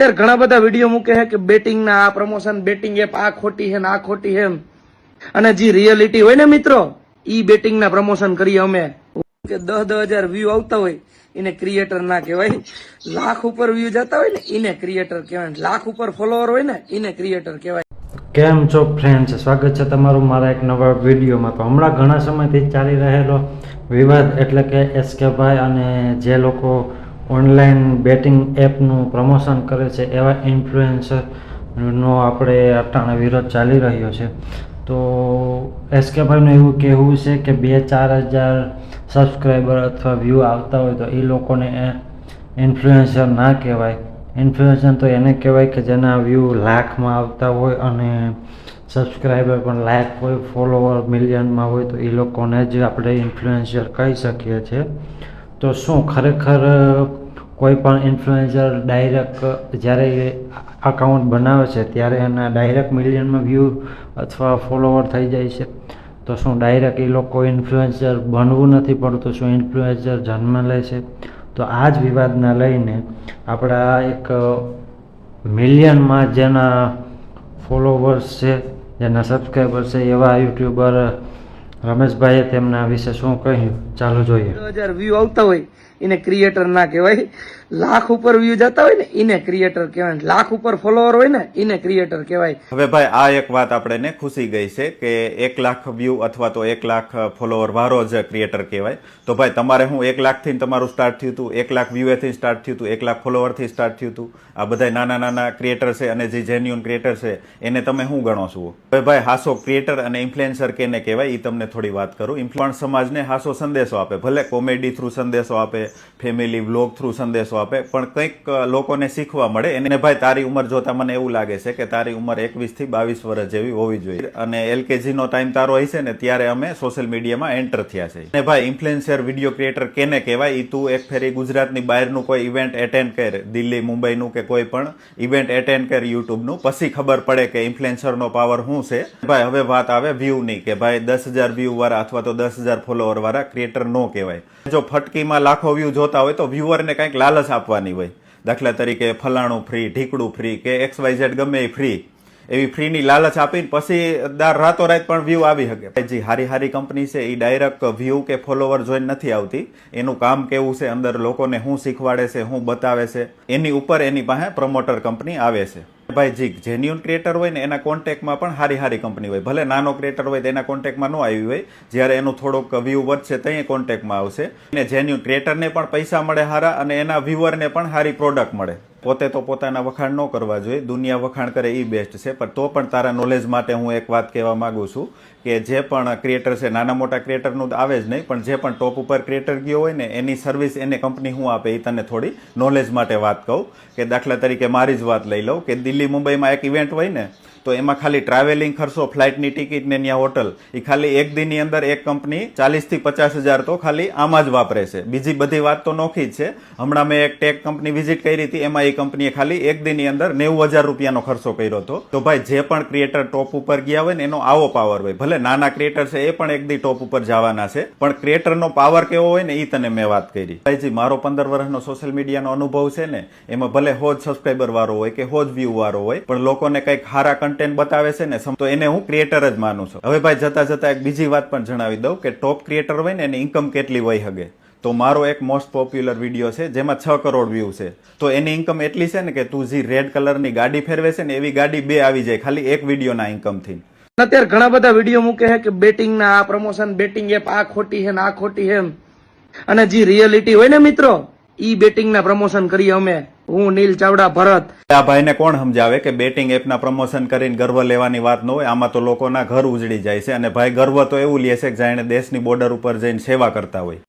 અત્યારે ઘણા બધા વીડિયો મૂકે છે કે બેટિંગ ના, આ પ્રમોશન બેટિંગ એપ આ ખોટી છે આ ખોટી છે અને જે રિયલિટી હોય ને મિત્રો, ઈ બેટિંગ ના પ્રમોશન કરીએ અમે. કે દસ દસ હજાર વ્યૂ આવતા હોય, એને ક્રિએટર ના કહેવાય. લાખ ઉપર વ્યૂ જતા હોય ને, એને ક્રિએટર કહેવાય. લાખ ઉપર ફોલોવર હોય ને, એને ક્રિએટર કહેવાય. કેમ છો ફ્રેન્ડ્સ સ્વાગત છે તમારું મારા એક નવા વિડીયોમાં. તો હમણાં ઘણા સમયથી ચાલી રહેલો વિવાદ એટલે કે એસકેભાઈ અને જે લોકો ઓનલાઈન બેટિંગ એપનું પ્રમોશન કરે છે એવા ઇન્ફ્લુએન્સરનો આપણે અટાણે વિરોધ ચાલી રહ્યો છે. તો એસકેભાઈનું એવું કહેવું છે કે બે ચાર હજાર સબસ્ક્રાઈબર અથવા વ્યૂ આવતા હોય તો એ લોકોને ઇન્ફ્લુએન્સર ના કહેવાય. ઇન્ફ્લુએન્સર તો એને કહેવાય કે જેના વ્યૂ લાખમાં આવતા હોય અને સબસ્ક્રાઈબર પણ લાખ હોય, ફોલોવર મિલિયનમાં હોય તો એ લોકોને જ આપણે ઇન્ફ્લુએન્સર કહી શકીએ છીએ. તો શું ખરેખર કોઈ પણ ઇન્ફ્લુએન્સર ડાયરેક્ટ જ્યારે અકાઉન્ટ બનાવે છે, ત્યારે એના ડાયરેક્ટ મિલિયનમાં વ્યૂ અથવા ફોલોવર થઈ જાય છે. તો શું ડાયરેક્ટ એ લોકો ઇન્ફ્લુએન્સર બનવું નથી પડતું, શું ઇન્ફ્લુએન્સર જન્મ લે છે? તો આ જ વિવાદના લઈને આપણા એક મિલિયનમાં જેના ફોલોવર્સ છે, જેના સબસ્ક્રાઈબર્સ છે એવા યુટ્યુબર રમેશભાઈએ તેમના વિશે શું કહ્યું? ચાલો જોઈએ. હજાર વ્યૂ આવતા હોય એને ક્રિએટર ના કહેવાય. લાખ ઉપર વ્યૂ જતા હોય ને એને ક્રિએટર કહેવાય. લાખ ઉપર ફોલોવર હોય ને એને ક્રિએટર કહેવાય. હવે ભાઈ આ એક વાત આપણને ખુશી ગઈ છે કે એક લાખ વ્યૂ અથવા તો એક લાખ ફોલોવર વાળો જ ક્રિએટર કહેવાય. તો ભાઈ તમારે હું એક લાખથી તમારું સ્ટાર્ટ થયું હતું એક લાખ વ્યૂએથી સ્ટાર્ટ થયું હતું એક લાખ ફોલોવરથી સ્ટાર્ટ થયું હતું. આ બધા નાના નાના ક્રિએટર છે અને જે જેન્યુન ક્રિએટર છે એને તમે શું ગણો છો? હવે ભાઈ હાસો ક્રિએટર અને ઇન્ફ્લુએન્સર કેને કહેવાય એ તમને થોડી વાત કરું. ઇન્ફ્લુઅન્સ સમાજને હાસો સંદેશો આપે. ભલે કોમેડી થ્રુ સંદેશો આપે, ફેમિલી વ્લોગ થ્રુ સંદેશો આપે, પણ કંઈક લોકોને શીખવા મળે. એને ભાઈ, તારી ઉંમર જોતા મને એવું લાગે છે કે તારી ઉંમર એકવીસથી બાવીસ વર્ષ જેવી હોવી જોઈએ. અને એલકેજી નો ટાઈમ તારો હશે ને, ત્યારે અમે સોશિયલ મીડિયામાં એન્ટર થયા છે. અને ભાઈ, ઇન્ફ્લુએન્સર, વીડિયો ક્રિએટર કેને કહેવાય? એ તું એક ફેરી ગુજરાતની બહારનું કોઈ ઇવેન્ટ એટેન્ડ કર. દિલ્હી, મુંબઈનું કે કોઈ પણ ઇવેન્ટ એટેન્ડ કર યુટ્યુબનું. પછી ખબર પડે કે ઇન્ફ્લુએન્સરનો પાવર શું છે. ભાઈ, હવે વાત આવે વ્યૂ ની કે ભાઈ, દસ હજાર વ્યૂ અથવા તો દસ હજાર ફોલોવર વાળા ક્રિએટર નો કહેવાય. જો ફટકીમાં લાખો વ્યૂ જોતા હોય તો વ્યૂઅરને કંઈક લાલચ આપવાની હોય. દાખલા તરીકે ફલાણું ફ્રી ઢીકડું ફ્રી કે એક્સ વાય ઝેડ ગમે એ ફ્રી એવી ફ્રીની લાલચ આપીને પછી દાર રાતો રાત પણ વ્યૂ આવી શકે. જે હારી હારી કંપની છે એ ડાયરેક્ટ વ્યૂ કે ફોલોવર જોઈને નથી આવતી. એનું કામ કેવું છે? અંદર લોકોને શું શીખવાડે છે? શું બતાવે છે? એની ઉપર એની પાસે પ્રમોટર કંપની આવે છે. ભાઈ જી જેન્યુન ક્રિએટર હોય ને, એના કોન્ટેક્ટમાં પણ સારી સારી કંપની હોય. ભલે નાનો ક્રિએટર હોય તો એના કોન્ટેક્ટમાં ન આવી હોય. જ્યારે એનું થોડોક વ્યૂ વધશે ત્યાં કોન્ટેક્ટમાં આવશે. અને જેન્યુન ક્રિએટરને પણ પૈસા મળે સારા અને એના વ્યૂઅરને પણ સારી પ્રોડક્ટ મળે. પોતે તો પોતાના વખાણ ન કરવા જોઈએ. દુનિયા વખાણ કરે એ બેસ્ટ છે. પણ તો પણ તારા નોલેજ માટે હું એક વાત કહેવા માગું છું કે જે પણ ક્રિએટર છે, નાના મોટા ક્રિએટરનું આવે જ નહીં, પણ જે પણ ટોપ ઉપર ક્રિએટર ગયો હોય ને, એની સર્વિસ એને કંપની હું આપે એ તને થોડી નોલેજ માટે વાત કહું. કે દાખલા તરીકે મારી જ વાત લઈ લઉં કે દિલ્હી મુંબઈમાં એક ઇવેન્ટ હોય ને, તો એમાં ખાલી ટ્રાવેલિંગ ખર્ચો ફ્લાઇટની ટિકિટ ને ત્યાં હોટલ એ ખાલી એક દિનની અંદર એક કંપની ચાલીસથી પચાસ હજાર તો ખાલી આમાં જ વાપરે છે. બીજી બધી વાત તો નોખી જ છે. હમણાં મેં એક ટેક કંપની વિઝિટ કરી હતી, એમાં એ કંપનીએ ખાલી એક દિનની અંદર નેવું હજાર રૂપિયાનો ખર્ચો કર્યો હતો. તો ભાઈ, જે પણ ક્રિએટર ટોપ ઉપર ગયા હોય ને, એનો આવો પાવર હોય. ભલે નાના ક્રિએટર છે, એ પણ એક દી ટોપ ઉપર જવાના છે. પણ ક્રિએટરનો પાવર કેવો હોય ને એ તને મેં વાત કરી. ભાઈજી મારો પંદર વર્ષનો સોશિયલ મીડિયાનો અનુભવ છે ને, એમાં ભલે હોજ સબસ્ક્રાઈબર વાળો હોય કે હોજ વ્યૂ વાળો હોય, પણ લોકોને કંઈક સારા કન્ટેન્ટ બતાવે છે ને તો એને હું ક્રિએટર જ માનું છું. હવે ભાઈ, જતા જતા એક બીજી વાત પણ જણાવી દઉં કે ટોપ ક્રિએટર હોય ને, એની ઇન્કમ કેટલી હોય હગે? તો મારો એક મોસ્ટ પોપ્યુલર વીડિયો છે જેમાં છ કરોડ વ્યૂ છે. તો એની ઇન્કમ એટલી છે ને કે તું જે રેડ કલરની ગાડી ફેરવે છે ને એવી ગાડી બે આવી જાય ખાલી એક વિડીયોના ઇન્કમથી અત્યારે ઘણા બધા વીડિયો મૂકે છે કે બેટિંગ ના આ પ્રમોશન બેટિંગ એપ આ ખોટી છે ને આ ખોટી છે. અને જે રિયલિટી હોય ને મિત્રો ઈ બેટિંગ ના પ્રમોશન કરીએ અમે. હું નીલ ચાવડા ભરત. આ ભાઈને કોણ સમજાવે કે બેટિંગ એપના પ્રમોશન કરીને ગર્વ લેવાની વાત ન હોય? આમાં તો લોકોના ઘર ઉજળી જાય છે અને ભાઈ ગર્વ તો એવું લે છે કે જાણે દેશની બોર્ડર ઉપર જઈને સેવા કરતા હોય.